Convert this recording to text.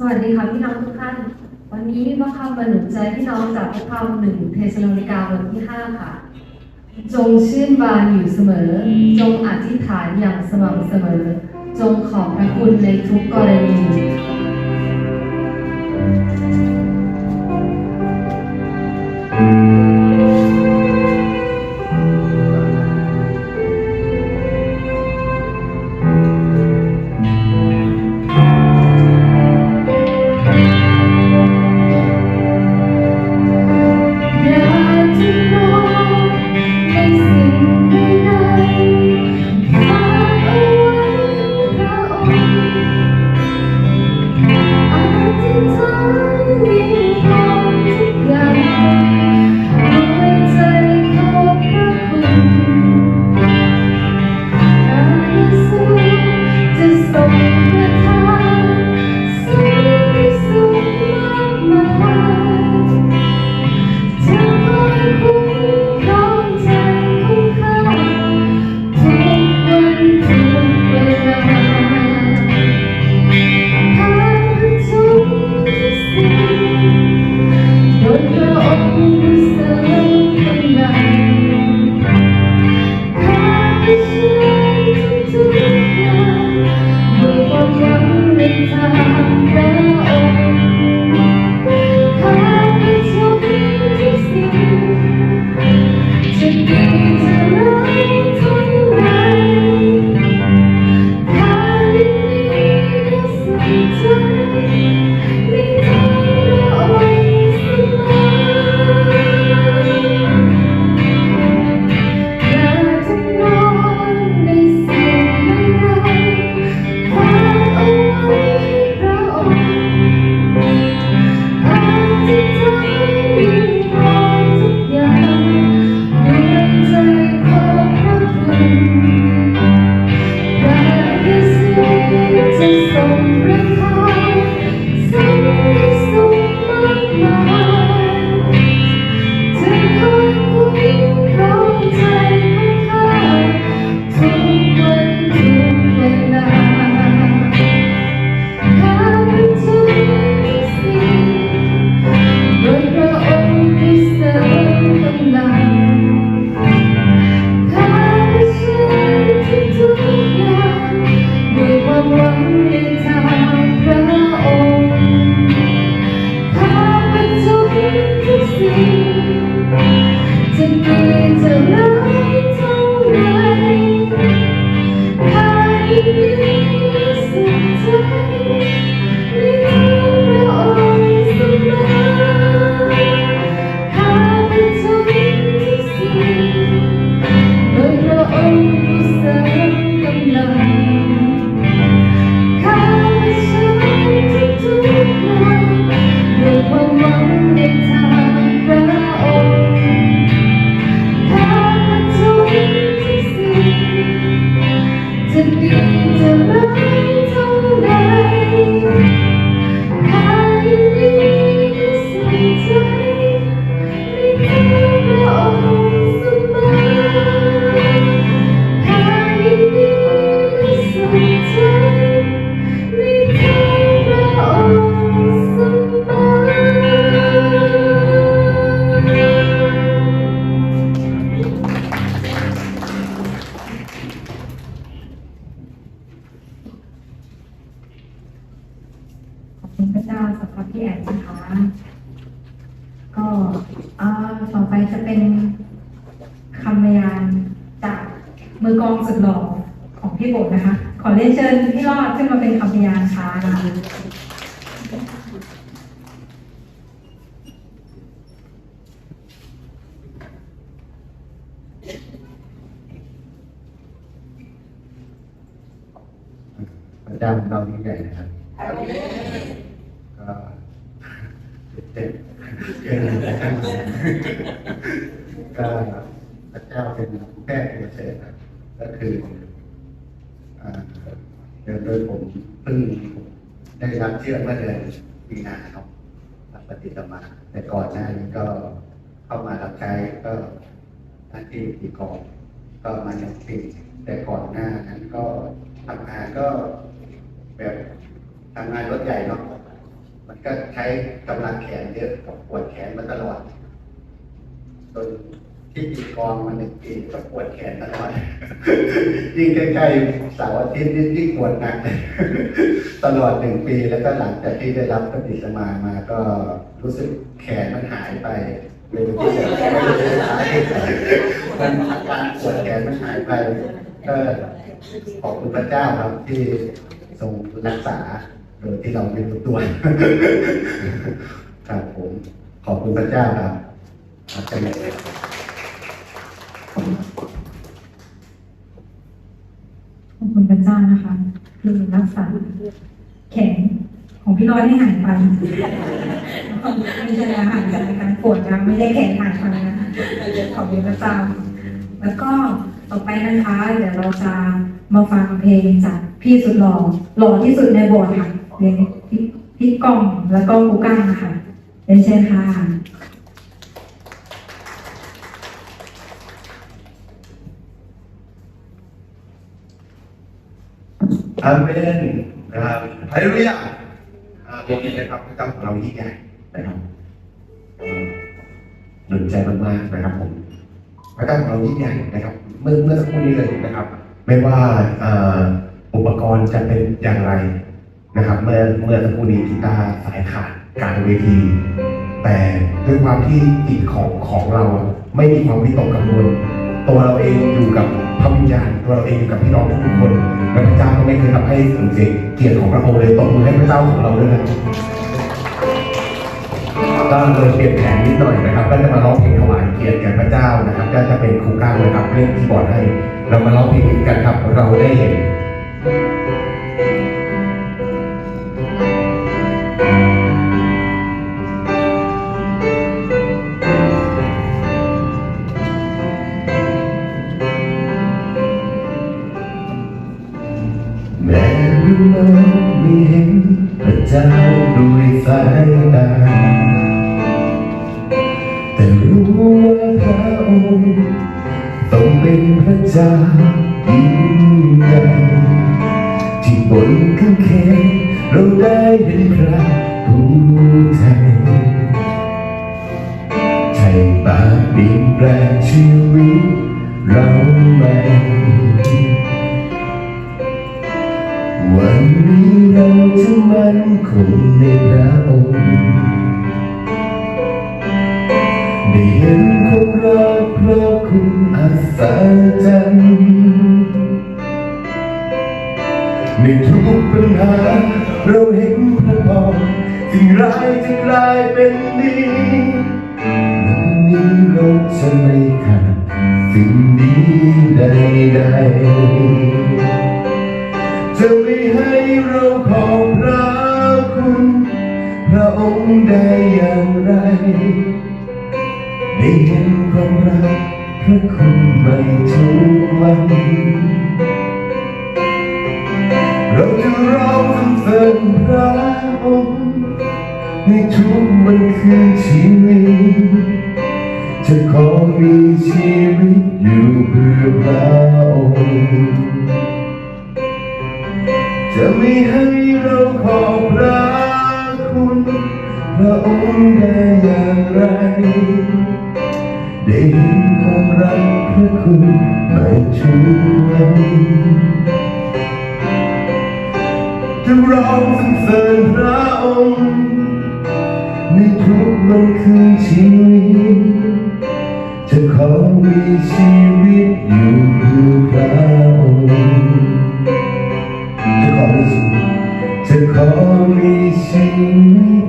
สวัสดีค่ะพี่น้องทุกท่าน วันนี้พระคำมาหนุนใจพี่น้องจากพระคำหนึ่งเทสโลนิกาบทที่ห้าค่ะ จงชื่นบานอยู่เสมอ จงอธิษฐานอย่างสม่ำเสมอ จงขอบพระคุณในทุกกรณี คำพยานจากมือกองสุดหล่อของพี่โบทนะคะ ขอเรียนเชิญพี่รอดขึ้นมาเป็นคำพยานค่ะพระเจ้าของเรายิ่งใหญ่นะครับก็เต็มเกินนะครับ ก็พระเจ้าเป็นแพทย์เกษตรครับก็คือเดินโดยผมเพิ่งได้รับเชื่อเมื่อเดือนมีนาครับรับปฏิบัติมาแต่ก่อนหน้านี้ก็เข้ามารับใช้ก็หน้าที่ตีกลองก็มาหนึ่งปีแต่ก่อนหน้านั้นก็ทำงานก็แบบทำงานรถใหญ่เนาะมันก็ใช้กำลังแขนเยอะกับปวดแขนมาตลอดจน ที่ตีกองมาหนึ่งปีก็ปวดแขนตลอด ยิ่งใกล้ๆเสาร์อาทิตย์นี่ยิ่งปวดหนัก ตลอดหนึ่งปีแล้วก็หลังจากที่ได้รับปฏิสมามาก็รู้สึกแขนมันหายไปไม่รู้ที่จะไม่รู้สาเหตุมันอาการปวดแขนมันหายไป ก็ขอบคุณพระเจ้าครับที่ทรงรักษาโดยที่เราไม่รู้ตัวครับผมขอบคุณพระเจ้าครับครับเป็นไง ขอบคุณพ ระเจ้านะคะคือรักษาแขนของพี่น้อยให้หายไปไม่ใช่อาหารจากการปวดนะไม่ได้แขนหายไปนะขอบคุณพระเจ้าแล้วก็ต่อไปนะคะเดี๋ยวเราจะมาฟังเพลงจากพี่สุดหล่อหล่อที่สุดในโบสถ์ค่ะเพลงพี่ก้องแล้วก็กูก้าค่ะเป็นเช่นค่ะ อาเมนนะครับฮาเลลูยาตรงนี้นะครับพระเจ้าของเรายิ่งใหญ่นะครับเอ่อหนุนใจมากๆนะครับผมพระเจ้าของเรายิ่งใหญ่นะครับ เมื่อเมื่อสักครู่นี้เลยนะครับ ไม่ว่าอ่ออุปกรณ์จะเป็นอย่างไรนะครับ เมื่อเมื่อสักครู่นี้กีตาร์สายขาดกลางเวที แต่ด้วยความที่จิตของของเราไม่มีความวิตกกังวล ตัวเราเองอยู่กับพระวิญญาณตัวเราเองอยู่กับพี่น้องทุกคนและพระเจ้าก็ไม่เคยทำให้สูญเสียเกียรติของพระองค์เลยตบมือให้พระเจ้าของเราด้วยนะก็เลยเปลี่ยนแผนนิดหน่อยนะครับ ก็จะมาร้องเพลงถวายเกียรติแก่พระเจ้านะครับ ก็จะเป็นครูก้างนะครับเล่นคีย์บอร์ดให้ เรามาร้องเพลงนี้กันครับ เราได้เห็น ม้รู้ว่าไม่เห็นพระเจ้าด้วยสายตาแต่รู้ว่าพระองค์ต้องเป็นพระเจ้ายิ่งใหญ่ที่บนข้างเขนเราได้เห็นพระผู้ไทยใช่ปากดินแปลงชีวิตเราไหม วันนี้เราจะมั่นคงในพระองค์ได้เห็นความรักพระคุณอัศจรรย์ในทุกปัญหาเราเห็นพระพรสิ่งร้ายจะกลายเป็นดีวันนี้เราจะไม่ขาดสิ่งดีใดๆ ให้เราขอบพระคุณ พระองค์ได้อย่างไร ได้เห็นความรักพระคุณไม่ทุกวันเราจะร้องสรรเสริญพระองค์ในทุกวันคืนชีวิตจะขอมีชีวิตอยู่เพื่อพระองค์ ให้เราขอบพระคุณพระองค์ได้อย่างไร ได้เห็นความรักพระคุณไม่ช่วยจะร้องสรรเสริญพระองค์ในทุกวันคืนชีวิตจะขอมีชีวิตอยู่ Intikam isimdir